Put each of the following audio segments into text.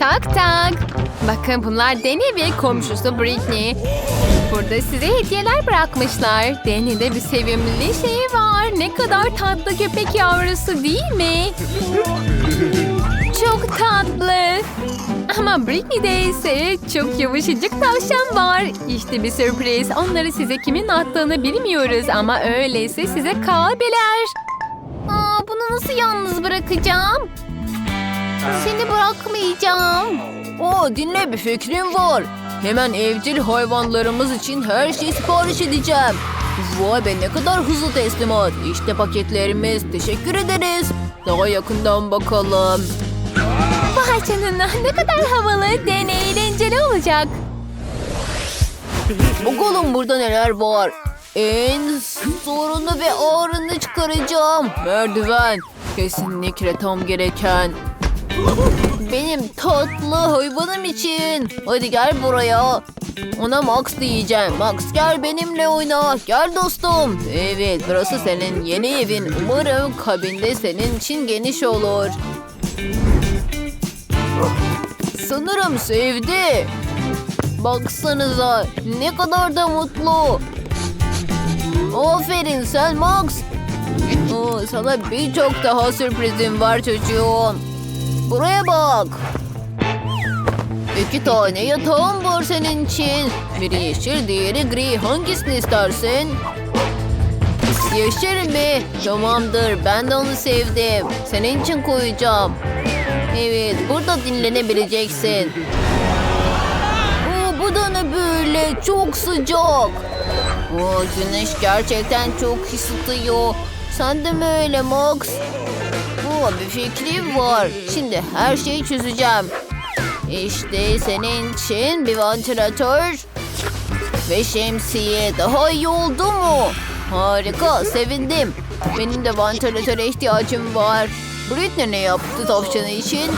Tak tak. Bakın bunlar Danny ve komşusu Britney. Burada size hediyeler bırakmışlar. Danny'de bir sevimli şey var. Ne kadar tatlı köpek yavrusu değil mi? Çok tatlı. Ama Britney'de ise çok yumuşacık tavşan var. İşte bir sürpriz. Onları size kimin attığını bilmiyoruz ama öyleyse size kalbiler. Aa, bunu nasıl yalnız bırakacağım? Seni bırakmayacağım. Aa dinle bir fikrim var. Hemen evcil hayvanlarımız için her şeyi sipariş edeceğim. Vay be ne kadar hızlı teslimat. İşte paketlerimiz. Teşekkür ederiz. Daha yakından bakalım. Vay canına ne kadar havalı, deney eğlenceli olacak. Bakalım burada neler var. En sorunu ve ağırını çıkaracağım. Merdiven. Kesinlikle tam gereken. Benim tatlı hayvanım için. Hadi gel buraya. Ona Max diyeceğim. Max gel benimle oyna. Gel dostum. Evet burası senin yeni evin. Umarım kabinde senin için geniş olur. Sanırım sevdi. Baksanıza ne kadar da mutlu. Aferin sen Max. Oo, sana birçok daha sürprizim var çocuğum. Buraya bak. İki tane yatağım var senin için. Biri yeşil, diğeri gri. Hangisini istersin? Yeşil mi? Tamamdır. Ben de onu sevdim. Senin için koyacağım. Evet, burada dinlenebileceksin. Oo, bu da ne böyle? Çok sıcak. Oo, güneş gerçekten çok ısıtıyor. Sen de mi öyle Max? Oo, bir fikrim var. Şimdi her şeyi çözeceğim. İşte senin için bir vantilatör ve şemsiye. Daha iyi oldu mu? Harika, sevindim. Benim de vantilatöre ihtiyacım var. Britney ne yaptı tavşanı için?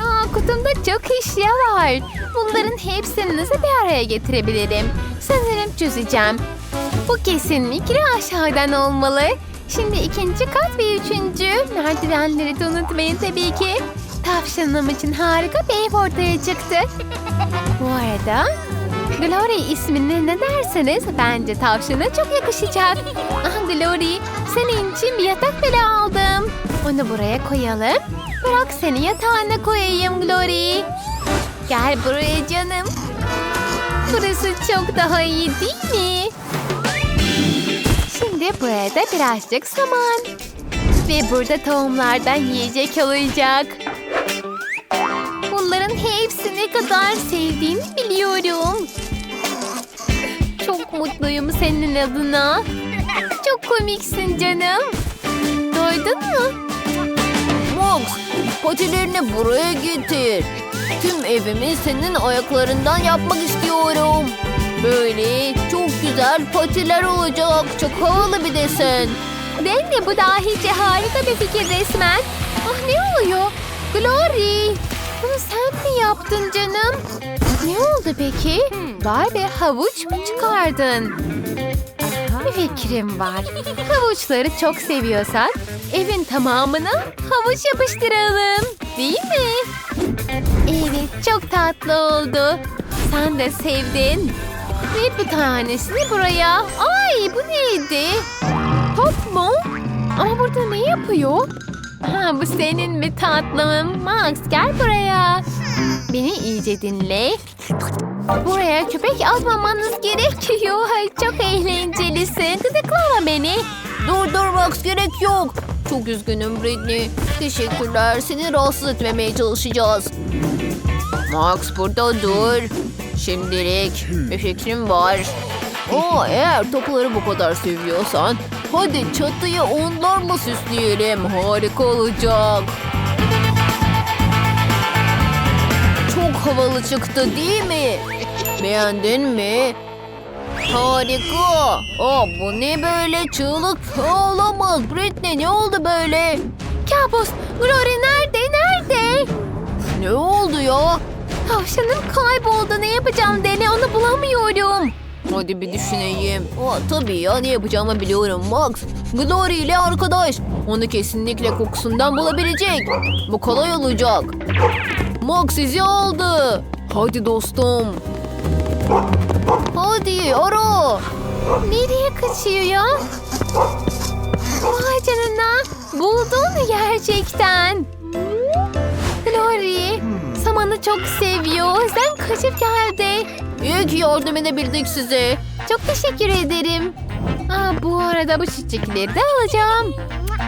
Aa, kutumda çok eşya var. Bunların hepsini nasıl bir araya getirebilirim? Sanırım çözeceğim. Bu kesinlikle aşağıdan olmalı. Şimdi ikinci kat ve üçüncü. Merdivenleri de unutmayın tabii ki. Tavşanım için harika bir ev ortaya çıktı. Bu arada Glory ismini ne derseniz bence tavşana çok yakışacak. Ah Glory senin için bir yatak bile aldım. Onu buraya koyalım. Bırak seni yatağına koyayım Glory. Gel buraya canım. Burası çok daha iyi değil mi? Şimdi burada birazcık saman. Ve burada tohumlardan yiyecek olacak. Bunların hepsi ne kadar sevdiğini biliyorum. Çok mutluyum senin adına. Çok komiksin canım. Duydun mu? Max, patilerini buraya getir. Tüm evimi senin ayaklarından yapmak istiyorum. Böyle çok güzel patiler olacak. Çok havalı bir desen. Denge bu dahice harika bir fikir resmen. Ah ne oluyor? Glory! Bunu sen mi yaptın canım? Ne oldu peki? Vay be havuç mu çıkardın? Bir fikrim var. Havuçları çok seviyorsan evin tamamına havuç yapıştıralım. Değil mi? Evet çok tatlı oldu. Sen de sevdin. Ve bir tanesini buraya. Ay bu neydi? Top mu? Ama burada ne yapıyor? Ha bu senin mi tatlım? Max gel buraya. Beni iyice dinle. Buraya köpek atmamanız gerekiyor. Çok eğlencelisin. Gıdıklama beni. Dur dur Max gerek yok. Çok üzgünüm Britney. Teşekkürler. Seni rahatsız etmemeye çalışacağız. Max burada dur. Şimdilik bir fikrim var. Oo, eğer topları bu kadar seviyorsan hadi çatıyı onlarla süsleyelim. Harika olacak. Çok havalı çıktı değil mi? Beğendin mi? Harika. Aa, bu ne böyle çığlık? Aa, Olamaz. Britney ne oldu böyle? Kabus. Glory nerede? Nerede? Ne oldu ya? Tavşanım kayboldu. Ne yapacağım deli onu bulamıyorum. Hadi bir düşüneyim. Aa, tabii ya ne yapacağımı biliyorum Max. Glory ile arkadaş. Onu kesinlikle kokusundan bulabilecek. Bu kolay olacak. Max sizi aldı. Hadi dostum. Hadi ara. Nereye kaçıyor ya? Vay canına. Buldun gerçekten. Çok seviyor. O yüzden kaçıp geldi. Ki yardım edebildik size. Çok teşekkür ederim. Aa, bu arada bu çiçekleri de alacağım.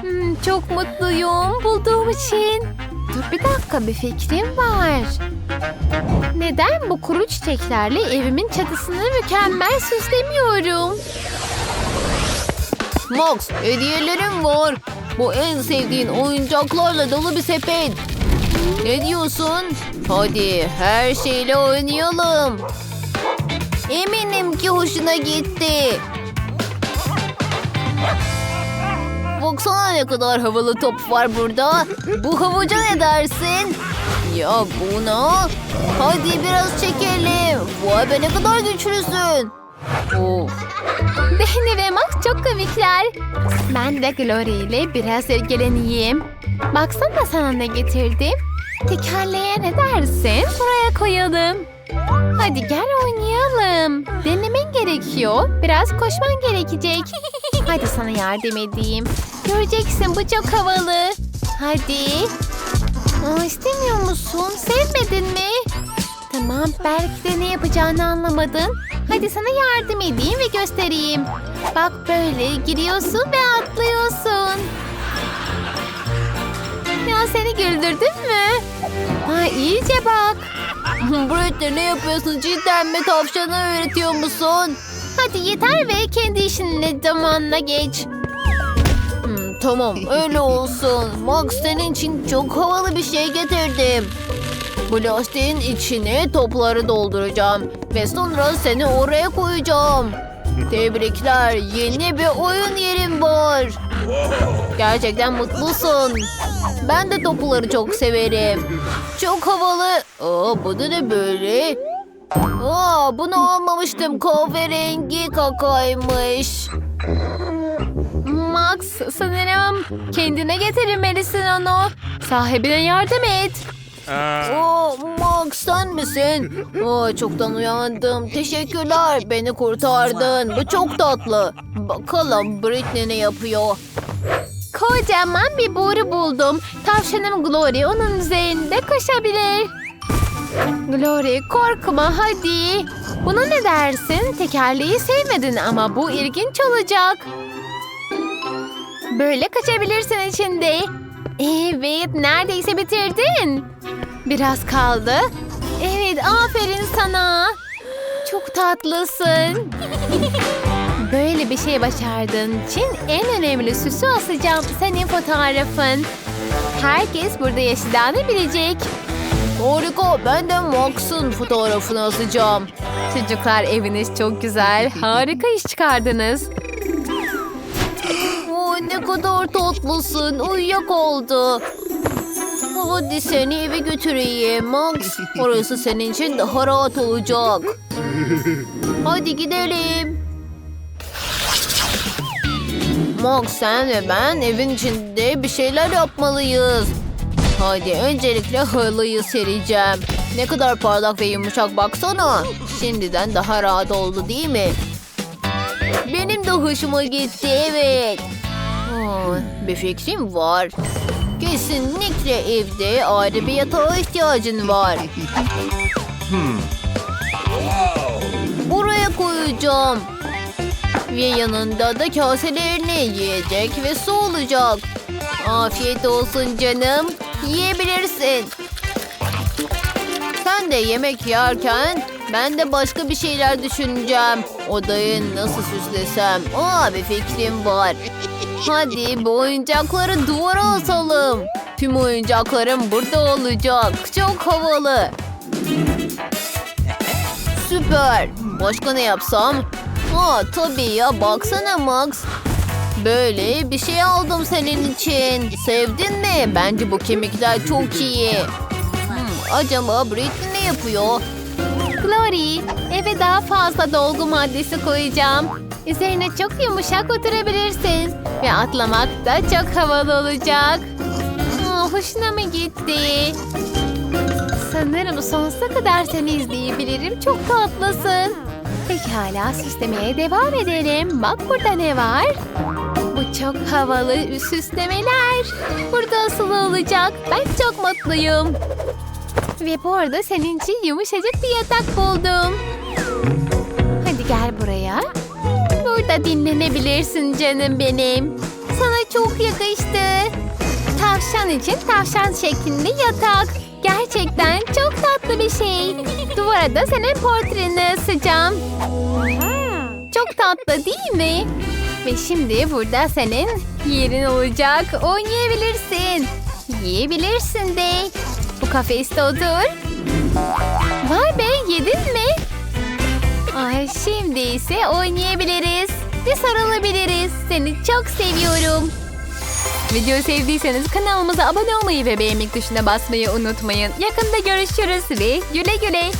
Hmm, çok mutluyum bulduğum için. Dur bir dakika bir fikrim var. Neden bu kuru çiçeklerle evimin çatısını mükemmel süslemiyorum? Max hediyelerim var. Bu en sevdiğin oyuncaklarla dolu bir sepet. Ne diyorsun? Hadi her şeyle oynayalım. Eminim ki hoşuna gitti. Baksana ne kadar havalı top var burada. Bu havuca ne dersin? Ya buna? Hadi biraz çekelim. Vay be ne kadar güçlüsün. Of. Dehne ve Max çok komikler. Ben de Glory ile biraz ilgileneyim. Baksana sana ne getirdim. Tekerleğe ne dersin? Buraya koyalım. Hadi gel oynayalım. Denemen gerekiyor. Biraz koşman gerekecek. Hadi sana yardım edeyim. Göreceksin bu çok havalı. Hadi. Aa, istemiyor musun? Sevmedin mi? Tamam belki de ne yapacağını anlamadın. Hadi sana yardım edeyim ve göstereyim. Bak böyle giriyorsun ve atlıyorsun. Ya seni güldürdüm mü? Ha iyice bak. Britney ne yapıyorsun cidden mi tavşana öğretiyor musun? Hadi yeter ve kendi işinle zamanla geç. Hmm, tamam öyle olsun. Max senin için çok havalı bir şey getirdim. Plastiğin içine topları dolduracağım. Ve sonra seni oraya koyacağım. Tebrikler yeni bir oyun yerim var. Gerçekten mutlusun. Ben de topları çok severim. Çok havalı. Aa, bu da ne böyle? Aa, bunu almamıştım. Kahverengi kakaymış. Max sanırım kendine getirmelisin onu. Sahibine yardım et. Oo, Max sen misin? Aa, çoktan uyandım. Teşekkürler. Beni kurtardın. Bu çok tatlı. Bakalım Britney ne yapıyor? Kocaman bir boru buldum. Tavşanım Glory onun üzerinde koşabilir. Glory korkma hadi. Buna ne dersin? Tekerleği sevmedin ama bu ilginç olacak. Böyle kaçabilirsin içinde. Evet neredeyse bitirdin. Biraz kaldı. Evet aferin sana. Çok tatlısın. Böyle bir şey başardığın için en önemli süsü asacağım senin fotoğrafın. Herkes burada yaşadığını bilecek. Harika. Ben de Max'ın fotoğrafını asacağım. Çocuklar eviniz çok güzel. Harika iş çıkardınız. Oo, ne kadar tatlısın. Uyuyakaldı. Hadi seni eve götüreyim Max. Orası senin için daha rahat olacak. Hadi gidelim. Max sen ve ben evin içinde bir şeyler yapmalıyız. Hadi öncelikle halıyı sereceğim. Ne kadar parlak ve yumuşak baksana. Şimdiden daha rahat oldu değil mi? Benim de hoşuma gitti evet. Bir fikrim var. Kesinlikle evde ayrı bir yatağa ihtiyacın var. Buraya koyacağım. Ve yanında da kaselerini yiyecek ve su olacak. Afiyet olsun canım. Yiyebilirsin. Sen de yemek yerken ben de başka bir şeyler düşüneceğim. Odayı nasıl süslesem? Aa bir fikrim var. Hadi bu oyuncakları duvara asalım. Tüm oyuncaklarım burada olacak. Çok havalı. Süper. Başka ne yapsam? Aa tabii ya baksana Max. Böyle bir şey aldım senin için. Sevdin mi? Bence bu kemikler çok iyi. Hmm, acaba Britney ne yapıyor? Glory, eve daha fazla dolgu maddesi koyacağım. Üzerine çok yumuşak oturabilirsin. Ve atlamak da çok havalı olacak. Aa, hoşuna mı gitti? Sanırım sonsuza kadar seni izleyebilirim. Çok tatlısın. Pekala süslemeye devam edelim. Bak burada ne var? Bu çok havalı süslemeler. Burada asılı olacak. Ben çok mutluyum. Ve bu arada senin için yumuşacık bir yatak buldum. Hadi gel buraya. Burada dinlenebilirsin canım benim. Sana çok yakıştı. Tavşan için tavşan şeklinde yatak. Gerçekten çok tatlı bir şey. Duvara da senin portreni asacağım. Çok tatlı değil mi? Ve şimdi burada senin yerin olacak. Oynayabilirsin. Yiyebilirsin de. Bu kafeste otur. Vay be yedin mi? Ay şimdi ise oynayabiliriz. Ve sarılabiliriz. Seni çok seviyorum. Videoyu sevdiyseniz kanalımıza abone olmayı ve beğenmek tuşuna basmayı unutmayın. Yakında görüşürüz ve güle güle.